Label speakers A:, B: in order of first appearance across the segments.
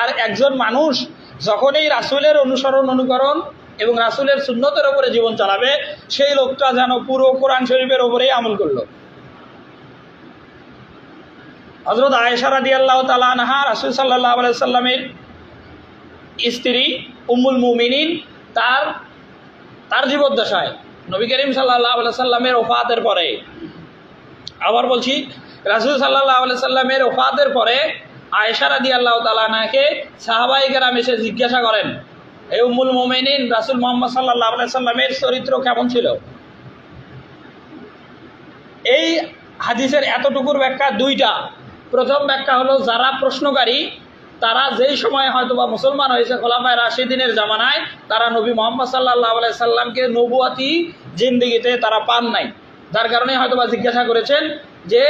A: আর একজন মানুষ যখনই রাসুলের অনুসরণ, অনুকরণ এবং রাসুলের সুন্নতের ওপরে জীবন চালাবে, সেই লোকটা যেন পুরো কোরআন শরীফের ওপরেই আমল করল। হজরত আয়েশা রাদি আল্লাহ তালানহা রাসুল সাল্লাহ সাল্লামের স্ত্রী উম্মুল মুমিনিন, তার তার জীবদ্দশায় নবী করিম সাল্লাহ সাল্লামের ওফাতের পরে, আবার বলছি, রাসুল সাল্লাহ সাল্লামের ওফাতের পরে আয়েশা রাদি আল্লাহ সাহাবাই কেরাম এসে জিজ্ঞাসা করেন এই উমুল মোমেনিন, রাসুল মোহাম্মদ সাল্লাহ সাল্লামের চরিত্র কেমন ছিল? এই হাদিসের এতটুকুর ব্যাখ্যা দুইটা। প্রথম ব্যাখ্যা হলো, যারা প্রশ্নকারী, তারা যেই সময় হয়তো বা মুসলমান হয়েছে খোলাফায় রাশিদিনের জামানায়, তারা নবী মোহাম্মদ সাল্লাহ আলাই সাল্লামকে নবুয়াতি জিন্দিগিতে তারা পান নাই। যার কারণে হয়তো বা জিজ্ঞাসা করেছেন যে,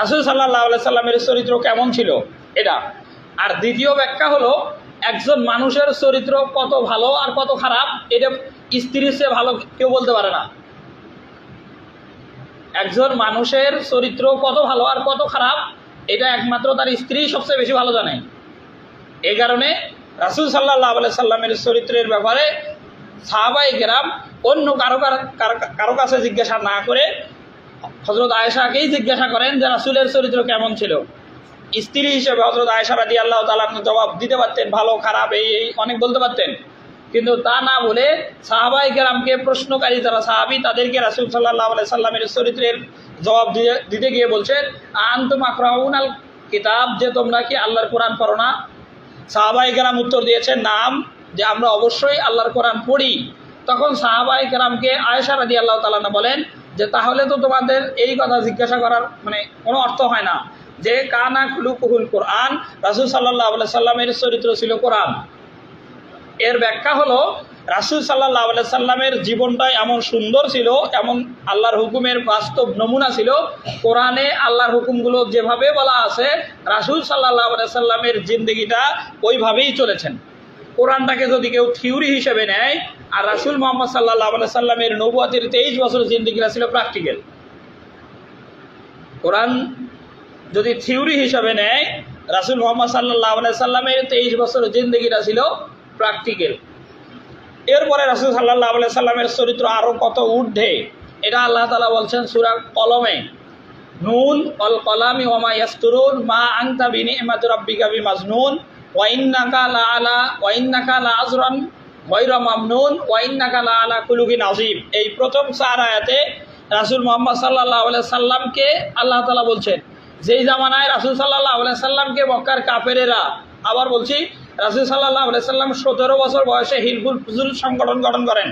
A: রাসুল সাল্লাহ আলাই সাল্লামের চরিত্র কেমন ছিল? এটা। আর দ্বিতীয় ব্যাখ্যা হলো, একজন মানুষের চরিত্র কত ভালো আর কত খারাপ, এটা স্ত্রীর চেয়ে ভালো কেউ বলতে পারে না। একজন মানুষের চরিত্র কত ভালো আর কত খারাপ, এটা একমাত্র তার স্ত্রী সবচেয়ে বেশি ভালো জানে। এই কারণে রাসুল সাল্লাহ আলাই সাল্লামের চরিত্রের ব্যাপারে সাহাবাই গেরাম অন্য কারও কার- কাছে জিজ্ঞাসা না করে হজরত আয়েশাকেই জিজ্ঞাসা করেন যে রাসুলের চরিত্র কেমন ছিল। স্ত্রী হিসেবে হজরত আয়েশা রাদি আল্লাহ তালা জবাব দিতে পারতেন, ভালো, খারাপ, এই এই অনেক বলতে পারতেন। কিন্তু তা না বলে সাহাবাই কেরামকে প্রশ্নকারী যারা সাহাবি, তাদেরকে রাসুল সাল্লাহ আলাই সাল্লামের চরিত্রের জবাব দিয়ে, দিতে গিয়ে বলছেন, আন্তম আকরাউন আল কিতাব, যে তোমরা কি আল্লাহর কোরআন পড়ো না? সাহাবাই কেরাম উত্তর দিয়েছেন, নাম, যে আমরা অবশ্যই আল্লাহর কোরআন পড়ি। তখন সাহাবাই কেরামকে আয়েশা রাদি আল্লাহ তালানা বলেন, যে তাহলে তো তোমাদের এই কথা জিজ্ঞাসা করার মানে কোনো অর্থ হয় না। যে কানা কুলুকুহুল কোরআন, রাসুল সাল্লাহ সাল্লামের চরিত্র ছিল কোরআন। এর ব্যাখ্যা হলো, রাসুল সাল্লাহ আলাই সাল্লামের জীবনটাই এমন সুন্দর ছিল, এমন আল্লাহর হুকুমের বাস্তব নমুনা ছিল, কোরআনে আল্লাহর হুকুমগুলো যেভাবে বলা আছে, রাসুল সাল্লাহ আলাই সাল্লামের জিন্দগিটা ওইভাবেই চলেছেন। কোরআনটাকে যদি কেউ থিওরি হিসেবে নেয়, আর রাসুল মোহাম্মদ সাল্লাহ আলাই সাল্লামের নবুয়াতির তেইশ বছর জিন্দগিটা ছিল প্র্যাকটিক্যাল। কোরআন যদি থিওরি হিসাবে নেয়, রাসুল মোহাম্মদ সাল্লাহ সাল্লামের তেইশ বছর জিন্দগিটা ছিল প্র্যাকটিক্যাল এরপরে রাসুল সাল্লাহ সাল্লামের চরিত্র আরও কত ঊর্ধ্বে, এটা আল্লাহ তালা বলছেন সুরা কলমে। নুন, অল কলামি ওমা ইয়াস্তুরুন, মা আংতা বিনি এমাদ রব্বিকা বি মাজনুন ওয়াইন্নাকা লা আলা ওয়াইন্নাকা লা আজরান গৈর মামনুন ওয়াইন্নাকা লা আলা কুলুকিন আজিম এই প্রথম চার আয়াতে রাসুল মোহাম্মদ সাল্লাহ সাল্লামকে আল্লাহ তালা বলছেন যেই জামানায় রাসুল সাল্লাহ সাল্লামকে মক্কার কাপেরেরা আবার বলছি, রাসুল সাল্লাহ সাল্লাম সতেরো বছর বয়সে হিলফুল ফুজুল সংগঠন গঠন করেন।